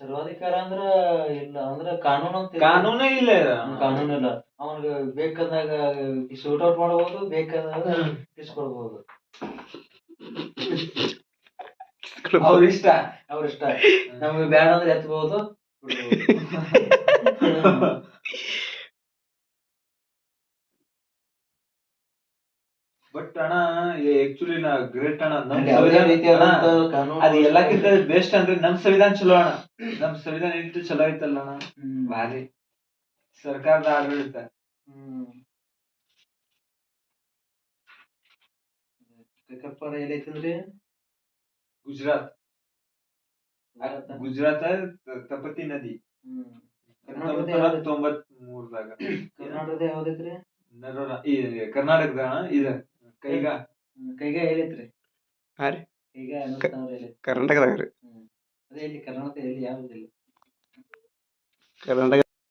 ಸರ್ವಾಧಿಕಾರ ಅಂದ್ರ ಇಲ್ಲ ಅಂದ್ರ ಕಾನೂನು ಅಂತ. ಕಾನೂನೇ ಇಲ್ಲ ಹ್ಮ್, ಕಾನೂನು ಇಲ್ಲ. ಅವನಿಗೆ ಬೇಕಂದಾಗ ಶೂಟ್ ಔಟ್ ಮಾಡಬಹುದು ಬೇಕಾದಾಗ ಕಿಸ್ಕೊಡ್ಬಹುದು ಅವ್ರ ಇಷ್ಟ ಅವ್ರ ಇಷ್ಟ. ನಮ್ಗೆ ಬ್ಯಾಡ ಅಂದ್ರೆ ಎತ್ತಬಹುದು ಬಟ್ ಅಣ್ಣ ಆಕ್ಚುಲಿ ನಾ ಗ್ರೇಟ್ ಅಣ್ಣ. ನಮ್ ಸಂವಿಧಾನ ಅದ್ ಎಲ್ಲಕ್ಕಿಂತ ಬೆಸ್ಟ್ ಅಂದ್ರೆ ನಮ್ ಸಂವಿಧಾನ ಚಲೋ ಅಣ್ಣ. ನಮ್ ಸಂವಿಧಾನ ಎಷ್ಟು ಚಲೋ ಐತಲ್ಲ ಅಣ್ಣ. ಭಾರಿ. ಸರ್ಕಾರದ ಆಡಳಿತ. ಕಪ್ಪರ ಎಲ್ಲೈತಂದ್ರಿ ಗುಜರಾತ್. ಗುಜರಾತ್. ತಪತಿ ನದಿ. ತೊಂಬತ್ ಮೂರ್ದಾಗ ಕರ್ನಾಟಕದ ಯಾವ್ದೈತ್ರಿ ಕರ್ನಾಟಕದ ಇದ. ಕೈಗ ಹ್ಮ್. ಕೈಗ ಎಲ್ಲೈತ್ರಿ ಹಾ ರೀ ಕೈಗ ಅನ್ನಿಸ್ತಾವ್ರಿ ಎಲ್ಲಿ ಕರ್ನಾಟಕದಾಗ ರೀ ಹ್ಮ್ ಅದೇ ಇಲ್ಲಿ ಕರ್ನಾಟಕ ಎಲ್ಲಿ ಯಾವ್ದಿಲ್ಲ ಕರ್ನಾಟಕ